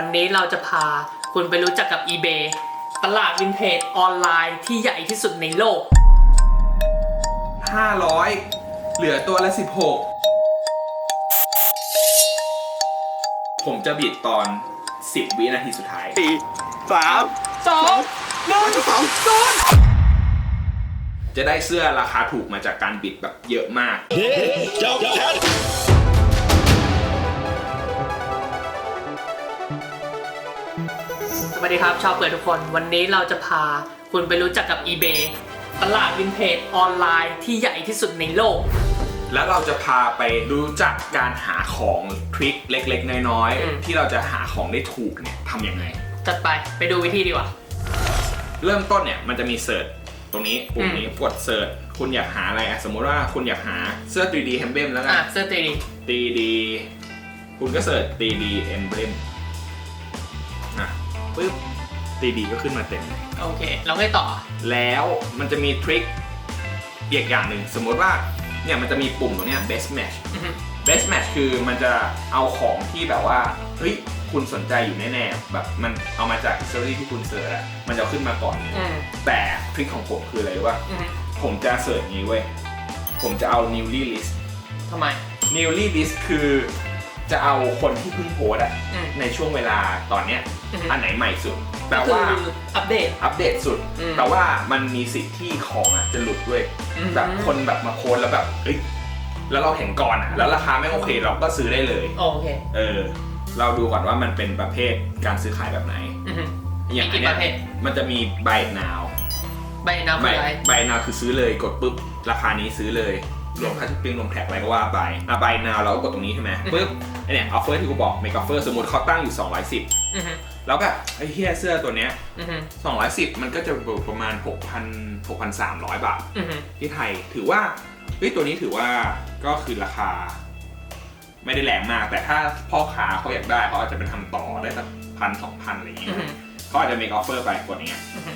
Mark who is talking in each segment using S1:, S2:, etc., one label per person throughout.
S1: วันนี้เราจะพาคุณไปรู้จักกับ eBay ตลาดวินเทจออนไลน์ที่ใหญ่ที่สุดในโลก
S2: 500 เหลือตัวละ 16 ผมจะบิดตอน 10 วินาทีสุดท้าย
S3: สี่สาม
S1: สองหนึ่ง
S3: สองศูนย์
S2: จะได้เสื้อราคาถูกมาจากการบิดแบบเยอะมาก
S1: สวัสดีครับชาวเปิดทุกคนวันนี้เราจะพาคุณไปรู้จักกับ eBay ตลาดวินเทจออนไลน์ที่ใหญ่ที่สุดในโลก
S2: แล้วเราจะพาไปรู้จักการหาของทริคเล็กๆ น้อย
S1: อืม
S2: ๆ ที่เราจะหาของได้ถูกเนี่ยทำยังไง
S1: จัดไปไปดูวิธีดีกว่า
S2: เริ่มต้นเนี่ยมันจะมีเสิร์ชตรงนี้ปุ่มนี้กดเสิร์ชคุณอยากหาอะไรอะสมมุติว่าคุณอยากหาเสื้อ 3D Emblem แล้วกั
S1: อะ
S2: น
S1: เสื้อตีดี
S2: 3D คุณก็เสิร์ช 3D Emblem นะ ปึ๊บ 3D ก็ขึ้นมาเต็มเลย
S1: โอเคแล้วไงต่อ
S2: แล้วมันจะมีทริคอีกอย่างหนึ่งสมมติว่าเนี่ยมันจะมีปุ่มตรงเนี้ย best match
S1: อือฮึ
S2: best match คือมันจะเอาของที่แบบว่าเฮ้ยคุณสนใจอยู่แน่ๆแบบมันเอามาจาก history ที่คุณเสิร์ชอะมันจะขึ้นมาก่อนเลย
S1: อืม
S2: แต่ทริคของผมคืออะไรรู้ป่ะ
S1: อือฮึ
S2: ผมจะเสิร์ชนี้เว้ย ผมจะเอา newly list
S1: ทำไม
S2: newly list คือ จะเอาคนที่เพิ่งโพสต์อะ
S1: อืม
S2: ในช่วงเวลาตอนเนี้ย
S1: อือฮึ
S2: อันไหนใหม่สุดแปล
S1: ก็คือ
S2: ว่า
S1: อัปเดต
S2: อัปเดตสุด
S1: อืม
S2: แต่ว่ามันมีสิทธิ์ที่ของอะจะหลุดด้วย
S1: อืม
S2: แบบคนแบบมาโพสต์แล้วแบบเอ้ยแล้วเราเห็นก่อนอะแล้วราคาไม่โอเคเราก็ซื้อได้เลย
S1: โอเค
S2: เออ เราดูก่อนว่ามันเป็นประเภทการซื้อขายแบบไหน
S1: อือฮึ
S2: อย่าง
S1: มี
S2: อัน
S1: กี่
S2: เนี้
S1: ประเภท
S2: ยมันจะมี buy now
S1: ใบน้ำ
S2: ใบ
S1: คืออะไร
S2: ใบนาวคือซื้อเลยกดปุ๊บราคานี้ซื้อเลย รวมค่าชิปปิ้งรวมแท็กอะไรก็ว่าไปอะใบนาวเราก็กดตรงนี้ใช่ไหมปุ๊บไอเนี่ยออฟเฟอร์ที่กูบอกเมกออฟเฟอร์สมมติเขาตั้งอยู่ 210
S1: อือฮึ
S2: แล้วแบบไอ้เฮียเสื้อตัวเนี้ย
S1: อือฮึ
S2: 210 มันก็จะอยู่ประมาณ 6,000 6,300 บาท
S1: อือฮึ
S2: ที่ไทยถือว่าเฮ้ยตัวนี้ถือว่าก็คือราคา ไม่ได้แรงมาก แต่ถ้าพ่อค้าเขาอยากได้เขาอาจจะเป็นทำต่อได้สักพันสองพันอะไรอย่างเงี้
S1: อื
S2: ย
S1: อฮึ
S2: เขาอาจจะเมกออฟเฟอร์ไปกดอย่างเงี้ย
S1: อือฮึ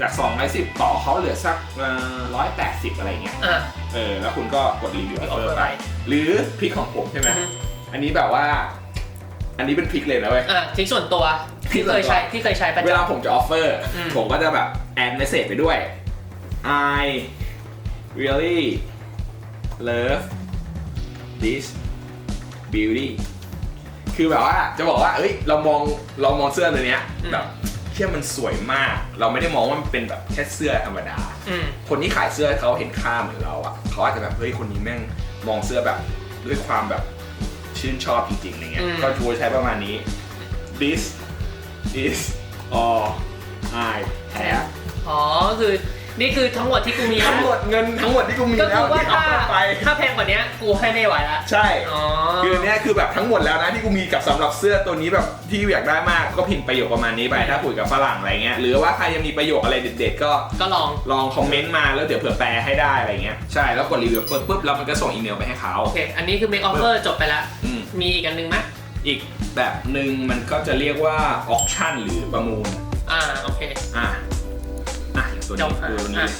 S2: จาก 210 ต่อเขาเหลือสักร้อยแปดสิบอะไรเงี้ย
S1: อะ
S2: เออ แล้วคุณก็กดรีวิวออฟเฟอ
S1: offer
S2: ร์ไป
S1: ไป
S2: หรือพริกของผมใช่ไหม
S1: อือฮึ
S2: อันนี้แบบว่า อันนี้เป็นพริกเลยนะเว้ย
S1: อะทริคส่วนตัว
S2: ทริ
S1: ที่
S2: คส่
S1: เค
S2: วนตัว
S1: ยใช้ที่เคยใช้ประ
S2: เวลา
S1: จำ
S2: ผมจะออฟเฟอร์
S1: อืม
S2: ผมก็จะแบบแอดเมสเซจไปด้วย I really love this beauty คือแบบว่าจะบอกว่า เอ้ย เรามองเรามองเสื้อตัวเนี้ยแบบ เชื่อมันสวยมาก เราไม่ได้มองว่ามันเป็นแบบแค่เสื้อธรรมดา
S1: อืม
S2: คนที่ขายเสื้อเขาเห็นค่าเหมือนเราอะเขาอาจจะแบบเฮ้ยคนนี้แม่งมองเสื้อแบบด้วยความแบบชื่นชอบจริงๆอะไรเงี้ย
S1: อืม
S2: ก็ชูใช้ประมาณนี้ this is all I have
S1: อ๋อคือ นี่คือทั้งหมดที่กูมี
S2: ทั้งหมดเงินทั้งหมดที่กูมี
S1: ก็
S2: แล้
S1: คื
S2: ว
S1: อว่า
S2: ที่เอา
S1: ถ้า
S2: ไป
S1: ถ้าแพงกว่านี้กูให้ไม่ไหวละ
S2: ใช่
S1: อ๋อ
S2: คืออันเนี้ยคือแบบทั้งหมดแล้วนะที่กูมีกับสำหรับเสื้อตัวนี้แบบที่อยากได้มากก็พิมพ์ประโยคประมาณนี้ไปถ้าคุยกับฝรั่งอะไรเงี้ยหรือว่าใครยังมีประโยคอะไรเด็ดๆ ก็
S1: ก็ลอง
S2: ลองคอมเมนต์มาแล้วเดี๋ยวเผื่อแปลให้ได้อะไรเงี้ยใช่แล้วกดรีวิวปุ๊บปุ๊บแล้วมันก็ส่งอีเมลไปให้เขา
S1: โอเค อันนี้คือ make offer จบไปแล้ว
S2: อืม
S1: มีอีกอันหนึ่งไหม
S2: อีกแบบหนึ่งมันก็จะเรียกว่าออ t ชั่นหรือประมูล
S1: อ่า โอเค
S2: อะอะอย่าง ตัว
S1: เดี๋ยว
S2: นี้คือตัวนี้
S1: อะ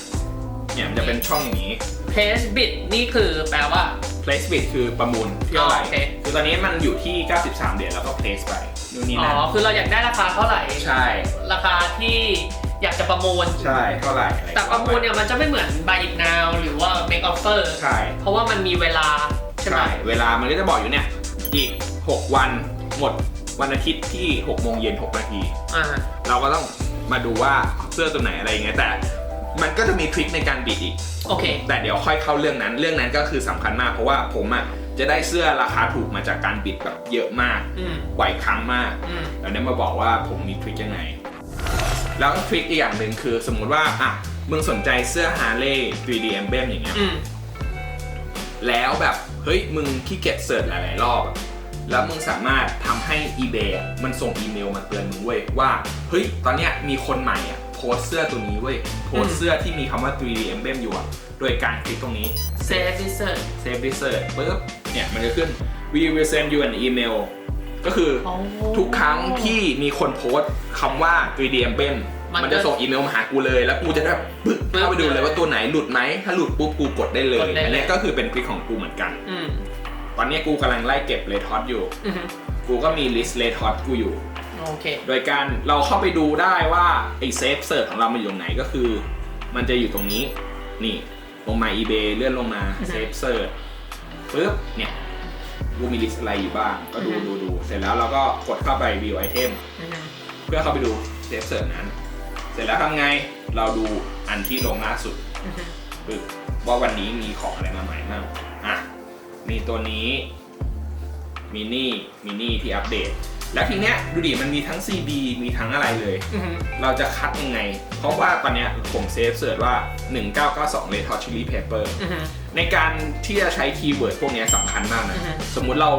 S2: เนี่ยมันจะเป็นช่องอย่างนี้
S1: place bid นี่คือแปลว่า
S2: place bid คือประมูลที่เท่าไหร่
S1: อ๋อโอเค
S2: คือตอนนี้มันอยู่ที่ 93 เหรียญแล้วก็ place ไปนู่นนี่
S1: อ๋อ
S2: นั่น
S1: คือเราอยากได้ราคาเท่าไหร่
S2: ใช่
S1: ราคาที่อยากจะประมูล
S2: ใช่เท่าไหร่อไแต่
S1: ประมูลเนี่ยมันจะไม่เหมือน buy it now หรือว่า make offer
S2: ใช่
S1: เพราะว่ามันมีเวลาใช่ไหม
S2: ใช่เวลามันก็จะบอกอยู่เนี่ยอีก 6 วันหมดวันอาทิตย์ที่6โมงเย็น6นาที
S1: อ่า
S2: เราก็ต้อง มาดูว่าเสื้อตัวไหนอะไรอย่างเงี้ยแต่ มันก็จะมีทริคในการบิดอีก
S1: โอเค
S2: แต่เดี๋ยวค่อยเข้าเรื่องนั้น เรื่องนั้นก็คือสำคัญมากเพราะว่าผมอะจะได้เสื้อราคาถูกมาจากการบิดแบบเยอะมาก
S1: อืม
S2: บ่อยครั้งมาก
S1: อืม
S2: แล้วเนี่ยมาบอกว่าผมมีทริคยังไง แล้วทริคอีกอย่างหนึ่งคือสมมุติว่าอะมึงสนใจเสื้อ Harley 3D Emblem อย่างเงี้ย
S1: อืม
S2: แล้วแบบ เฮ้ย มึงขี้เกียจเสิร์ชหลาย ๆ รอบอะ แล้วมึงสามารถทำให้ eBay อะมันส่งอีเมลมาเตือนมึงเว้ยว่า เฮ้ย ตอนเนี้ยมีคนใหม่อะโพสต์เสื้อตัวนี้เว้ย โพสต์เสื้อที่มีคำว่า 3D Emblem อยู่อะ โดยการคลิกตรงนี้
S1: save research
S2: save research ปุ๊บ เนี่ย มันจะขึ้น we will send you an email ก็คืออ
S1: อ๋อ
S2: ทุกครั้งที่มีคนโพสต์คำว่า 3D Emblem
S1: มัน
S2: มันจะ
S1: จะ
S2: ส่งอีเมลมาหากูเลย แล้วกูจะได้ปึ๊บ
S1: ปึ๊บ
S2: เข้าไปดูเล
S1: เลยย
S2: ว่าตัวไหนหลุดไหม ถ้าหลุดปุ๊บกูกดได้เลย
S1: กดได้เลย
S2: อันเนี้ยก็คือเป็นคลิกของกูเหมือนกัน
S1: อืม
S2: ตอนนี้กูกำลังไล่เก็บเลทอตอยู่
S1: อืม
S2: กูก็มีลิสต์เลทอตกูอยู่
S1: โอเค
S2: โดยการเราเข้าไปดูได้ว่าไอ้เซฟเซิร์ชของเรามันอยู่ตรงไหนก็คือ มันจะอยู่ตรงนี้ นี่ ลงมา eBay เลื่อนลงมา
S1: อือฮึ
S2: เซฟเซิร์ชปุ๊บเนี่ยดูมีลิสต์อะไรอยู่บ้าง ก็ดู
S1: อือฮึ
S2: ดูดูเสร็จแล้วเราก็กดเข้าไป view item
S1: อือฮึ
S2: เพื่อเข้าไปดูเซฟเซิร์ชนั้น เสร็จแล้วทำไงเราดูอันที่ลงล่าสุด
S1: อือฮึ
S2: ปึ๊บว่าวันนี้มีของอะไรมาใหม่บ้างอะ มีตัวนี้ มินี่มินี่ที่อัปเดต แล้วทีเนี้ยดูดิมันมีทั้ง CB มีทั้งอะไรเลย
S1: อือฮึ
S2: เราจะคัดยังไง เพราะว่าตอนเนี้ยผมเซฟเสิร์ชว่า 1992 Red Hot Chili Pepper
S1: อือฮึ
S2: ในการที่จะใช้คีย์เวิร์ดพวกเนี้ยสำคัญมากนะ
S1: อือฮึ
S2: สมมุติเรา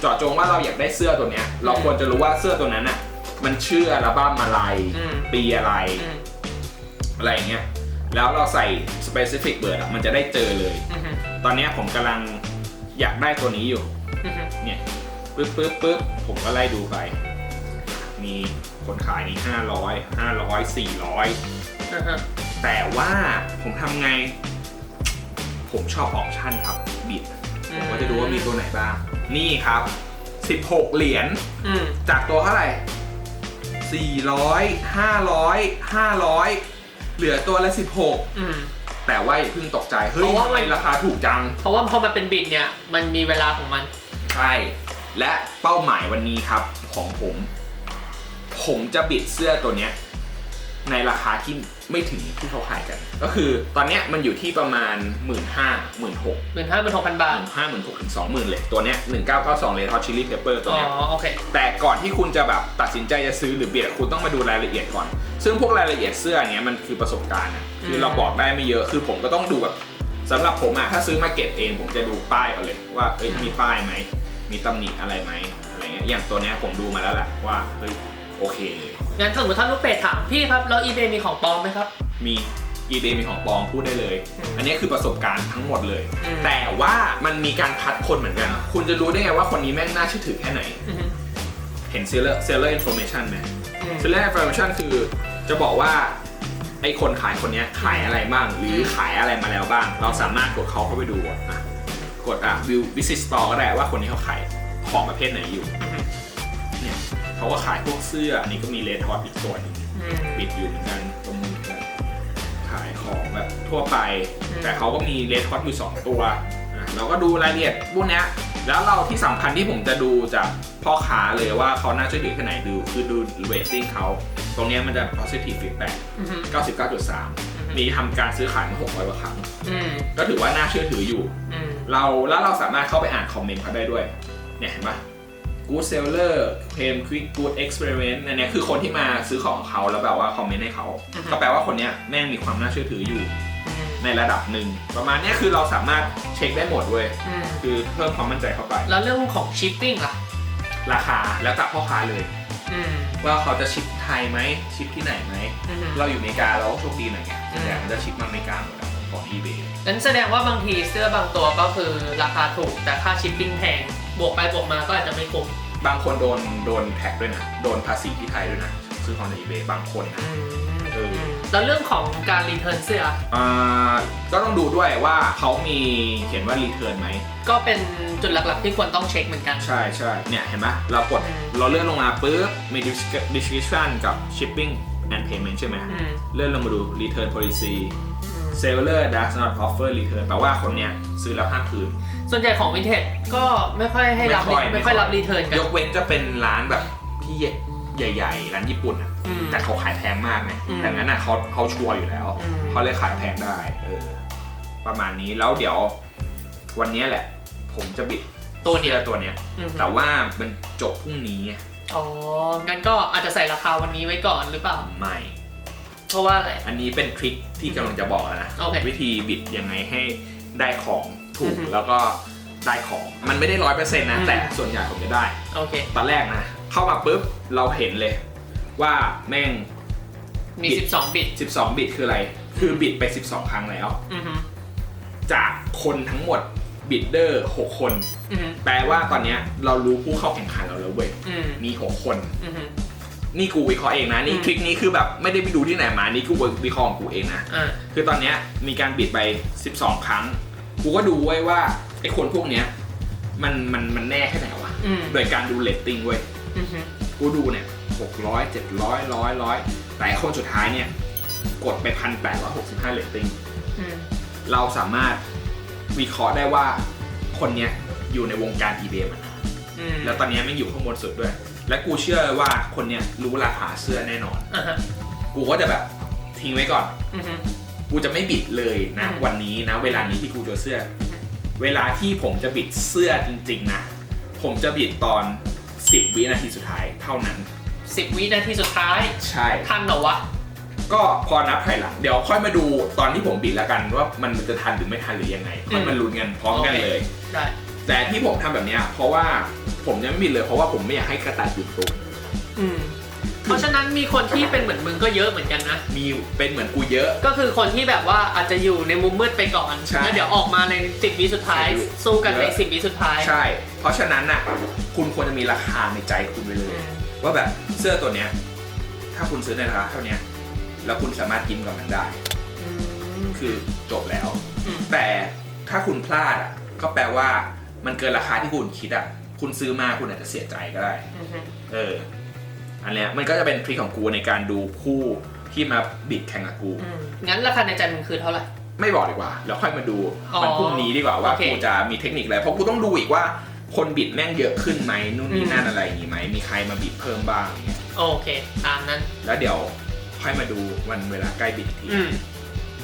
S2: เจาะจงว่าเราอยากได้เสื้อตัวเนี้ย เราควรจะรู้ว่าเสื้อตัวนั้นอะมันชื่ออัลบั้มอะไร
S1: อืม
S2: ปีอะไร
S1: อืม
S2: อะไรอย่างเงี้ย แล้วเราใส่ specific word อะมันจะได้เจอเลย
S1: อือฮึ
S2: ตอนเนี้ยผมกำลัง อยากได้ตัวนี้อยู่
S1: อือฮึ
S2: เนี่ยปึ๊บปึ๊บปึ๊บผมก็ไล่ดูไป มีคนขายนี่500 500 400
S1: อือฮึ
S2: แต่ว่าผมทำไง ผมชอบออปชั่นครับบิดผมก็จะดูว่ามีตัวไหนบ้าง นี่ครับ 16 เหรียญ
S1: อืม
S2: จากตัวเท่าไหร่400 500 500 เหลือตัวละ
S1: อืม
S2: 16 แต่ว่าอย่าเพิ่งตกใจ เฮ้ย
S1: เพราะว่า
S2: ทำไมราคาถูกจัง
S1: เพราะว่าพอมันเป็นบิตเนี่ย มันมีเวลาของมัน
S2: ใช่ และเป้าหมายวันนี้ครับของผม ผมจะบิดเสื้อตัวเนี้ย ในราคาที่ไม่ถึงที่เขาขายกัน ก็คือตอนเนี้ยมันอยู่ที่ประมาณ 1 5 0 0 0 0 6
S1: หมื่นห้าหมื่นหกพันบาท
S2: 1 5 0 0 0 6ถึง20,000 เลย ตัวเนี้ย1992เลยทอชิลลี่เพเปอร์ตัว
S1: อ๋อ
S2: เนี้ย
S1: โอเค
S2: แต่ก่อนที่คุณจะแบบตัดสินใจจะซื้อหรือเบียดคุณต้องมาดูรายละเอียดก่อน ซึ่งพวกรายละเอียดเสื้อเนี้ยมันคือประสบการณ์อะคือเราบอกได้ไม่เยอะคือผมก็ต้องดูแบบสำหรับผมอะถ้าซื้อมาเก็บเอง ผมจะดูป้ายก่อนเลยว่าเอ้ยมีป้ายไหมมีตำหนิอะไรไหมอะไรเงี้ยอย่างตัวเนี้ยผมดูมาแล้วแหละว่าเฮ้ยโอเคเลย
S1: งั้นสมมติถ้าลูกเป็ดถามพี่ครับแล้ว eBay มีของปลอมไหมครับ
S2: มี eBay มีของปลอมพูดได้เลย
S1: อืม
S2: อันนี้คือประสบการณ์ทั้งหมดเลย
S1: อืม
S2: แต่ว่ามันมีการคัดคนเหมือนกัน คุณจะรู้ได้ไงว่าคนนี้แม่งน่าเชื่อถือแค่ไหน
S1: อือฮึ
S2: เห็น seller seller information ไหม
S1: อืม
S2: seller information คือ จะบอกว่าไอ้คนขายคนเนี้ยขายอะไรบ้าง หรือขายอะไรมาแล้วบ้าง เราสามารถกดเขาเข้าไปดูอะอะกดอะ view visit store ก็ได้ว่าคนนี้เขาขายของประเภทไหนอยู่เนี่ยเขาก็ขายพวกเสื้ออันนี้ก็มี red hot อีกตัวหนึง
S1: อืม
S2: ปิดอยู่เหมือนกันตรงมือกันขายของแบบทั่วไป
S1: อืม
S2: แต่เขาก็มีเลทฮอตอยู่ 2 ตัวอะเราก็ดูรายละเอียดพวกเนี้ย แล้วเราที่สำคัญที่ผมจะดูจากพ่อค้าเลยว่าเขาน่าเชื่อถือแค่ไหนดูคือดูเรตติ้งเขาตรงเนี้ยมันจะ positive feedback
S1: อือฮึ
S2: 99.3 มีทำการซื้อขายมา 600กว่าครั้ง
S1: อืม
S2: ก็ถือว่าน่าเชื่อถืออยู่
S1: อืม
S2: เราแล้วเราสามารถเข้าไปอ่านคอมเมนต์เขาได้ด้วย เนี่ยเห็นปะ good seller claim quick good experiment อันเนี้ยคือคนที่มาซื้อของเขาแล้วแบบว่าคอมเมนต์ให้เขา
S1: อือฮึ
S2: ก็แปลว่าคนเนี้ยแม่งมีความน่าเชื่อถืออยู่
S1: อืม
S2: ในระดับหนึ่งประมาณเนี้ยคือเราสามารถเช็คได้หมดเว้ย
S1: อืม
S2: คือเพิ่มความมั่นใจเข้าไป
S1: แล้วเรื่องของ shipping ล่ะ
S2: ราคาแล้วแต่พ่อค้าเลย
S1: อืม
S2: ว่าเขาจะชิปไทยไหมชิปที่ไหนไหม
S1: อืม
S2: เราอยู่อเมริกาเราก็โชคดีหน่อยไง
S1: อืม
S2: แต่มันจะชิปมาอเมริกาหมดแล้วของ eBay
S1: งั้นแสดงว่าบางทีเสื้อบางตัวก็คือราคาถูกแต่ค่า shipping แพง บวกไปบวกมาก็อาจจะไม่คุ้ม
S2: บางคนโดนโดนแท็กด้วยนะ โดนภาษีที่ไทยด้วยนะ ซื้อของจาก eBay บางคนนะ
S1: อืม
S2: เออ
S1: แล้วเรื่องของการ return เสื้อ
S2: อ่าก็ต้องดูด้วยว่าเขามีเขียนว่า return ไหม
S1: ก็เป็นจุดหลักๆที่ควรต้องเช็คเหมือนกัน
S2: ใช่ใช่เนี่ยเห็นไหมเรากด
S1: อืม
S2: เราเลื่อนลงมาปุ๊บมี description กับ shipping and payment ใช่ไหม
S1: อืม
S2: เลื่อนลงมาดู return policy seller does not offer return แปลว่าคนเนี้ยซื้อแล้วห้ามคืน
S1: ส่วนใหญ่ของวินเทจก็ไม่ค่อยให้รับ
S2: ไม่ค่อย
S1: ไม่ค่อยรับรีเทิร์นกัน
S2: ยกเว้นจะเป็นร้านแบบที่ ใหญ่ๆร้านญี่ปุ่นอะ
S1: อืม
S2: แต่เขาขายแพงมากไง
S1: อืม
S2: แต่งั้นน่ะเขาเขาชัวร์อยู่แล้ว
S1: อืม
S2: เขาเลยขายแพงได้เออประมาณนี้แล้วเดี๋ยววันเนี้ยแหละ ผมจะบิด
S1: ตัว
S2: เที
S1: เนี้ย
S2: ยตัวเนี้ย
S1: อืม
S2: แต่ว่ามันจบพรุ่งนี้ไง
S1: อ๋อ งั้นก็อาจจะใส่ราคาวันนี้ไว้ก่อนหรือเปล่า
S2: ไม่
S1: เพราะว่าอะไร
S2: อันนี้เป็นทริคที่กำลังจะบอกแล้วนะ
S1: โอเค
S2: วิธีบิดยังไงให้ได้ของถู
S1: อื
S2: ก
S1: อฮึ
S2: แล้วก็ได้ของ มันไม่ได้ร้อยเปอร์เซ็นต์นะ
S1: อืม
S2: แต่ส่วนใหญ่ผมจะได้
S1: โอเค
S2: ตอนแรกนะ เข้ามาปุ๊บเราเห็นเลย ว่าแม่ง
S1: มี
S2: บิด
S1: 12 บิต
S2: 12 บิตคืออะไร คือบิดไป 12 ครั้งแล้ว
S1: อือฮึ
S2: จากคนทั้งหมดบิดเดอร์6คน
S1: อือฮึ
S2: แปลว่าตอนเนี้ยเรารู้ผู้เข้าแข่งขันเราแล้วเว้ย
S1: อืม
S2: มี 6 คน
S1: อือฮึ
S2: นี่กูวิเคราะห์เองนะ นี่
S1: อืม
S2: ทริคนี้คือแบบไม่ได้ไปดูที่ไหนมา นี่กูวิเคราะห์ของกูเองนะ
S1: อ่า
S2: คือตอนเนี้ยมีการบิดไป 12 ครั้ง กูก็ดูไว้ว่าไอ้คนพวกเนี้ยมันมันมันแน่แค่ไหนวะ
S1: อืม
S2: โดยการดูเรตติ้งเว้ย
S1: อือฮึ
S2: กูดูเนี่ย600 700ร้อยร้อยแต่คนสุดท้ายเนี่ย กดไป1,865เรตติ้ง
S1: อืม
S2: เราสามารถวิเคราะห์ได้ว่าคนเนี้ยอยู่ในวงการ eBay มานาน
S1: อืม
S2: แล้วตอนเนี้ยไม่งอยู่ข้างบนสุดด้วย และกูเชื่อว่าคนเนี้ยรู้ราคาเสื้อแน่นอน
S1: อ่าฮะ
S2: กูก็จะแบบทิ้งไว้ก่อน
S1: อือฮึ
S2: กูจะไม่บิดเลยนะ
S1: อืม
S2: วันนี้นะ เวลานี้ที่กูเจอเสื้อเวลาที่ผมจะบิดเสื้อจริง ๆ นะ ผมจะบิดตอน 10 วินาทีสุดท้ายเท่านั้น
S1: สิบวินาทีสุดท้าย
S2: ใช่
S1: ทันเหรอวะ
S2: ก็พอนับถอยหลัง เดี๋ยวค่อยมาดูตอนที่ผมบิดแล้วกันว่ามันจะทันหรือไม่ทันหรือยังไงค่อยมาลุ้นกันพร้อมกันเลย
S1: ได้
S2: แต่ที่ผมทำแบบเนี้ยเพราะว่าผมยังไม่บิดเลยเพราะว่าผมไม่อยากให้กระต่ายบิดตุก
S1: อืม เพราะฉะนั้นมีคนที่เป็นเหมือนมึงก็เยอะเหมือนกันนะ
S2: มีเป็นเหมือนกูเยอะ
S1: ก็คือคนที่แบบว่าอาจจะอยู่ในมุมมืดไปก่อน
S2: ใช่
S1: แล้วเดี๋ยวออกมาในสิบวิสุดท้าย
S2: ใช่
S1: สู้กันใน
S2: เยอะ
S1: สิบวิสุดท้าย
S2: ใช่ เพราะฉะนั้นน่ะ คุณควรจะมีราคาในใจคุณไปเล
S1: อื
S2: ย
S1: ม
S2: ว่าแบบเสื้อตัวเนี้ย ถ้าคุณซื้อในราคาเท่าเนี้ย แล้วคุณสามารถกินกับมันได้
S1: อืม
S2: คือจบแล้ว
S1: อืม
S2: แต่ถ้าคุณพลาดอะ ก็แปลว่ามันเกินราคาที่คุณคิดอะ คุณซื้อมาคุณอาจจะเสียใจก็ได้
S1: อือฮึ
S2: เออ อันเนี้ยมันก็จะเป็นทริคของกูในการดูผู้ที่มาบิดแข่งกับกู
S1: อืมงั้นราคาในใจมึงคือเท่าไหร่
S2: ไม่บอกดีกว่าแล้วค่อยมาดู
S1: อ๋อ
S2: มันพรุ่งนี้ดีกว่าว่า
S1: โอเค
S2: กูจะมีเทคนิคอะไรเพราะกูต้องดูอีกว่าคนบิดแม่งเยอะขึ้นไหมนู่นนี่
S1: อืม
S2: นั่นอะไรอย่างงี้ไหมมีใครมาบิดเพิ่มบ้างอย่างเงี้ย
S1: โอเค ตามนั้น
S2: แล้วเดี๋ยวค่อยมาดูวันเวลาใกล้บิดอีกที
S1: อืม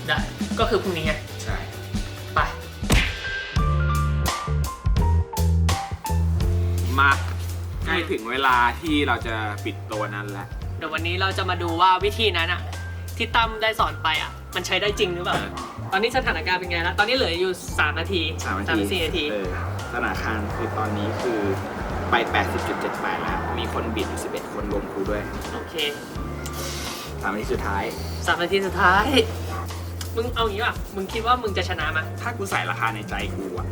S1: ได้ ก็คือพรุ่งนี้ไง
S2: ใช่
S1: ไป
S2: มา ใกล้ถึงเวลาที่เราจะปิดตัวนั้นแล้ว
S1: เดี๋ยววันนี้เราจะมาดูว่าวิธีนั้นอะที่ตั้มได้สอนไปอะมันใช้ได้จริงหรือเปล่า ตอนนี้สถานการณ์เป็นไงแล้ว ตอนนี้เหลืออยู่ 3 นาที
S2: สามนา
S1: สาม
S2: ที
S1: สี่นาที
S2: เออธนาคารคือตอนนี้คือไป 80.78 แล้ว มีคนบิดอยู่11 คนรวมกูด้วย
S1: โอเค
S2: สามนาทีสุดท้าย
S1: สามนาทีสุดท้าย มึงเอางี้ป่ะ มึงคิดว่ามึงจะชนะไหมย
S2: ถ้ากูใส่ราคาในใจกูอะ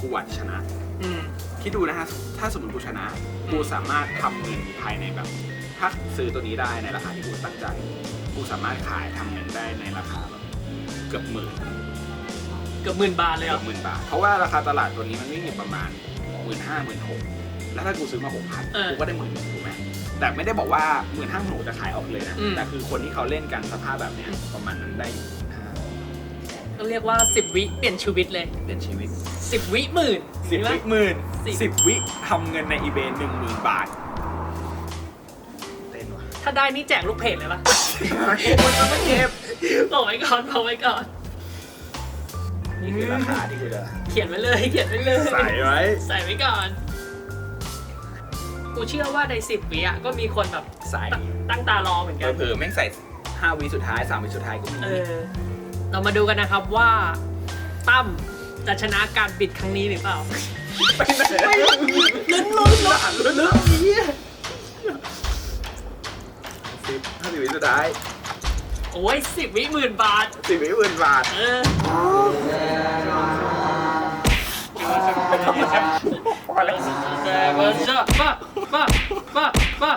S2: กูอาจจะชนะ
S1: อืม
S2: คิดดูนะฮะ ถ้าสมมติกูชนะ กูสามารถทำเงินภายในแบบ ถ้าซื้อตัวนี้ได้ในราคาที่กูตั้งใจ กูสามารถขายทำเงินได้ในราคาแบบเกือบหมื่น
S1: เกือบหมื่นบาทเลยเหร
S2: เกื
S1: อ
S2: อบหมื่นบาท เพราะว่าราคาตลาดตัวนี้มันวิ่งอยู่ประมาณหมื่นห้าหมื่นหกแล้วถ้ากูซื้อมาหกพัน
S1: เออ
S2: กูก็ได้หมื่นหนึ่งถูกไหมแต่ไม่ได้บอกว่าหมื่นห้าหมื่นหกจะขายออกเลยนะ
S1: อืม
S2: แต่คือคนที่เขาเล่นกันสภาพแบบเนี้ยประมาณนั้นได้อยู่ ห้า
S1: ต้องเรียกว่า 10 วิเปลี่ยนชีวิตเลย
S2: เป็นชีวิต
S1: 10 วิหมื่น
S2: สิบ
S1: เห็นไหม
S2: วิหมื่น
S1: สิบ
S2: สิบวิทำเงินในอีเบหนึ่งหมื่นบาทเต้นว่ะ
S1: ถ้าได้นี่แจกลูกเพจเลยปะ
S2: มันจะไม่เก็บ
S1: บอกไว้ก่อนบอกไว้ก่อน
S2: นี่คือราคาที่กูจะ
S1: เขียนไว้เลยเขียนไว้เลย
S2: ใส่ไว้
S1: ใส่ไว้ก่อน กูเชื่อว่าใน10วิอะก็มีคนแบบ
S2: ใส่
S1: ตั้งตั้งตารอเหมือนกัน
S2: เผลอๆแม่งใส่ห้าวิสุดท้ายสามวิสุดท้ายก็มี
S1: เออ เรามาดูกันนะครับว่าตั้มจะชนะการบิดครั้งนี้หรือเปล่า
S2: ไปไหนลุ้นลุ้นลุ้นลุ้นสิบห้าสิบวิสุดท้าย
S1: โอ้ยสิบวิหมื่นบาท
S2: สิบวิหมื่นบาท
S1: เออแต่ว่าจะป้าป้าป้าป้า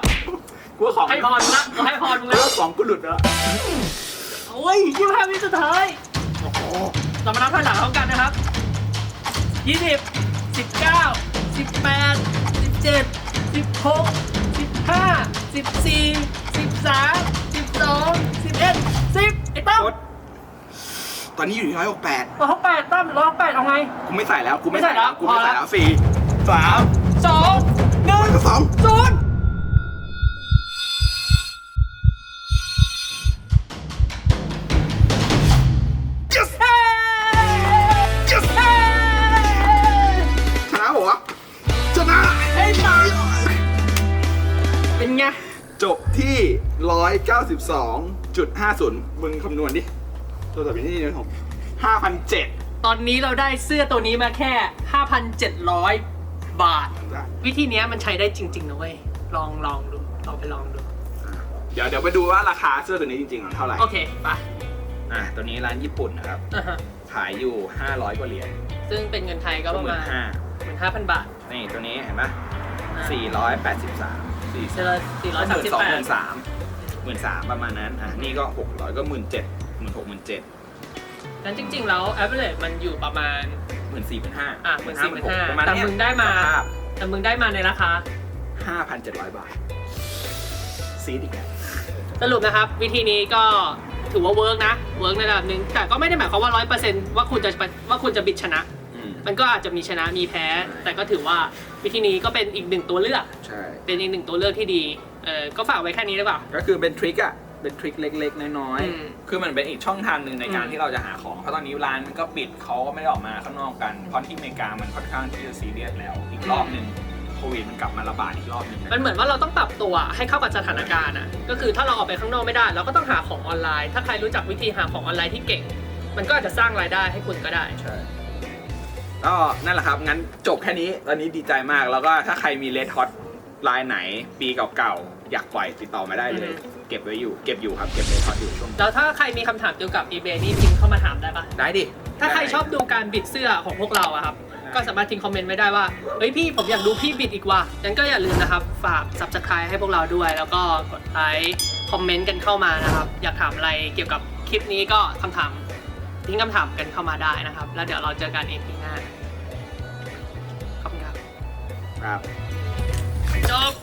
S2: กูของ
S1: ให้พรมึงละกูให้พรมึงแล้ว
S2: ว่าของกูหลุดแล้ว
S1: อ้ยยี่ห้าวิสุดท้ายเรามานับถอยหลังพร้อมกันนะครับยี่สิบสิบเก้าสิบแปดสิบเจ็ดสิบหกสิบห้าสิบสี่สิบสามสิบสองสิบเอ็ดสิบไอ้ตั้ม
S2: ตอนนี้อยู่ที่ร้อยหกแปด
S1: ร้อยแปดตั้มร้อยแปดเอาไง
S2: กูไม่ใส่แล้ว กูไม่
S1: ไม่ใส่
S2: ใส่แล้ว
S1: แล้ว
S2: กูไม่
S1: พอ
S2: ใส่
S1: แล้ว
S2: แล้วสี่สาม
S1: สองหนึ่ง
S2: สอง
S1: ศูนย์
S2: 92.50 มึงคำนวณดิตัวต่อไปนี่เนะผม5,007
S1: ตอนนี้เราได้เสื้อตัวนี้มาแค่ 5,700 บาท วิธีนี้มันใช้ได้จริง ๆ นะเว้ย ลองลองดูลองไปลองดู
S2: เดี๋ยวเดี๋ยวไปดูว่าราคาเสื้อตัวนี้จริงๆมันเท่าไหร่
S1: โอเคไป
S2: อะตัวนี้ร้านญี่ปุ่นนะครับขายอยู่ 500 กว่าเหรียญ
S1: ซึ่งเป็นเงินไทยก็ประมาณ
S2: ห้า
S1: หพันบาท
S2: นี่ตัวนี้เห็นปะ483
S1: 4 4 3 8
S2: 4 2 3 หมื่นสามประมาณนั้น อะนี่ก็600ก็หมื่นเจ็ดหมื่นหกหมื่นเจ็ด
S1: นั้นจริง ๆ แล้ว average มันอยู่ประมาณ
S2: หมื่นสี่หมื่นห้า
S1: อะหมื่นสี่หมื่นห้า
S2: ประมาณ
S1: แต่
S2: เนี้ย
S1: มึงได้มา
S2: สภพ
S1: แต่มึงได้มาในราคา
S2: 5,700บาท
S3: ซีดอีกแล้ว
S1: สรุปนะครับ วิธีนี้ก็ถือว่าเวิร์กนะ เวิร์กในระดับหนึ่งแต่ก็ไม่ได้หมายความว่าร้อยเปอร์เซ็นต์ว่าคุณจะว่าคุณจะบิดชนะ
S2: อืม
S1: มันก็อาจจะมีชนะมีแพ้ แต่ก็ถือว่าวิธีนี้ก็เป็นอีกหนึ่งตัวเลือก
S3: ใช่
S1: เป็นอีกหนึ่งตัวเลือกที่ดี เออก็ฝากไว้แค่นี้ดีกว่า
S3: ก็คือเป็นทริคอะเป็นทริคเล็ก ๆ น้อย
S1: อืม
S2: คือมันเป็นอีกช่องทางหนึ่งในการ
S1: อืม
S2: ที่เราจะหาของ เพราะตอนนี้ร้านมันก็ปิดเขาก็ไม่ได้ออกมาข้างนอกกัน เพราะที่อเมริกามันค่อนข้างที่จะซีเรียสแล้ว อีกรอบหนึ่งโควิดมันกลับมาระบาดอีกรอบหนึ่ง
S1: มันเหมือนว่าเราต้องปรับตัวให้เข้ากับสถานการณ์อะ ก็คือถ้าเราออกไปข้างนอกไม่ได้ เราก็ต้องหาของออนไลน์ ถ้าใครรู้จักวิธีหาของออนไลน์ที่เก่ง มันก็อาจจะสร้างรายได้ให้คุณก็ได้
S3: ๆใช่
S2: ก็นั่นแหละครับ งั้นจบแค่นี้ ตอนนี้ดีใจมาก แล้วก็ถ้าใครมีเลดฮอต ลายไหนปีเก่าๆ อยากปล่อยติดต่อมาได้เลย
S1: อือฮึ
S2: เก็บไว้อยู่เก็บอยู่ครับเก็บเลดฮอตอยู่ช่วงนี้
S1: แล้วถ้าใครมีคำถามเกี่ยวกับ eBay นี่พิมพ์เข้ามาถามได้ปะ
S2: ได้ดิ
S1: ถ้าใครชอบดูการบิดเสื้อของพวกเราอะครับ ก็สามารถทิ้งคอมเมนต์ไว้ได้ว่า เฮ้ยพี่ผมอยากดูพี่บิดอีกว่ะงั้นก็อย่าลืมนะครับ ฝาก subscribe ให้พวกเราด้วย แล้วก็กดไลค์คอมเมนต์กันเข้ามานะครับ อยากถามอะไรเกี่ยวกับคลิปนี้ก็คำถามทิ้งคำถามกันเข้ามาได้นะครับ แล้วเดี๋ยวเราเจอกัน EP หน้า ขอบคุณครับ
S3: ครับ dog